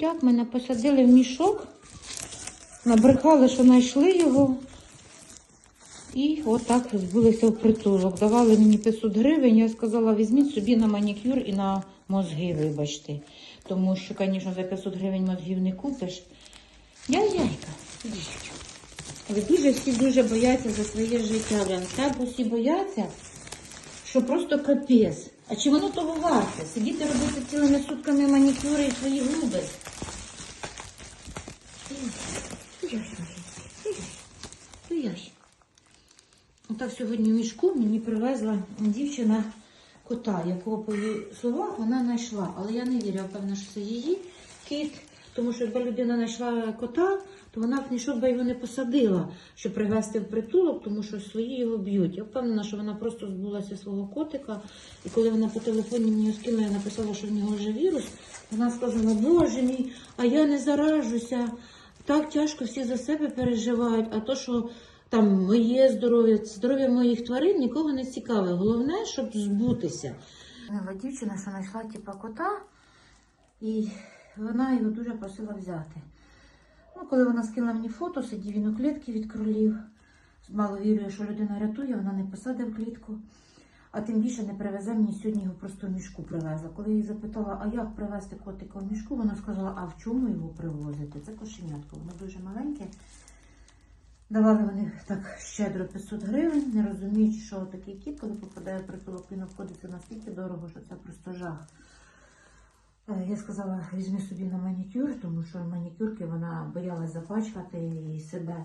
крутяк, мене посадили в мішок, набрехали, що знайшли його. І отак збулися в притулок. Давали мені 500 гривень. Я сказала, візьміть собі на манікюр і на мозги, вибачте. Тому що, звісно, за 500 гривень мозгів не купиш. Я яйка. Ви дуже всі дуже бояться за своє життя. Так усі бояться, що просто капець. А чи воно того варте? Сидіти робити цілими сутками манікюри і свої губи. Отак сьогодні в мішку мені привезла дівчина кота, якого, по її вона знайшла. Але я не вірю, впевнена, що це її кіт. Тому що якби людина знайшла кота, то вона б нічого би його не посадила, щоб привезти в притулок, тому що свої його б'ють. Я впевнена, що вона просто збулася свого котика. І коли вона по телефоні мені скинула, я написала, що в нього вже вірус, вона сказала, боже мій, а я не заражуся. Так тяжко всі за себе переживають, а то, що там моє здоров'я, здоров'я моїх тварин нікого не цікаве. Головне, щоб збутися. Нова дівчина, що знайшла типа кота, і вона його дуже просила взяти. Ну, коли вона скинула мені фото, сидів він у клітці від кролів. Мало вірює, що людина рятує, вона не посадить в клітку. А тим більше не привезе мені сьогодні його просто в мішку привезла. Коли я її запитала, а як привезти котика в мішку, вона сказала, а в чому його привозити? Це кошенятко, воно дуже маленьке. Давали вони так щедро 500 гривень, не розуміючи, що такий кіт, коли попадає притулок, він обходиться настільки дорого, що це просто жах. Е, Я сказала, візьми собі на манікюр, тому що манікюрки вона боялась запачкати і себе.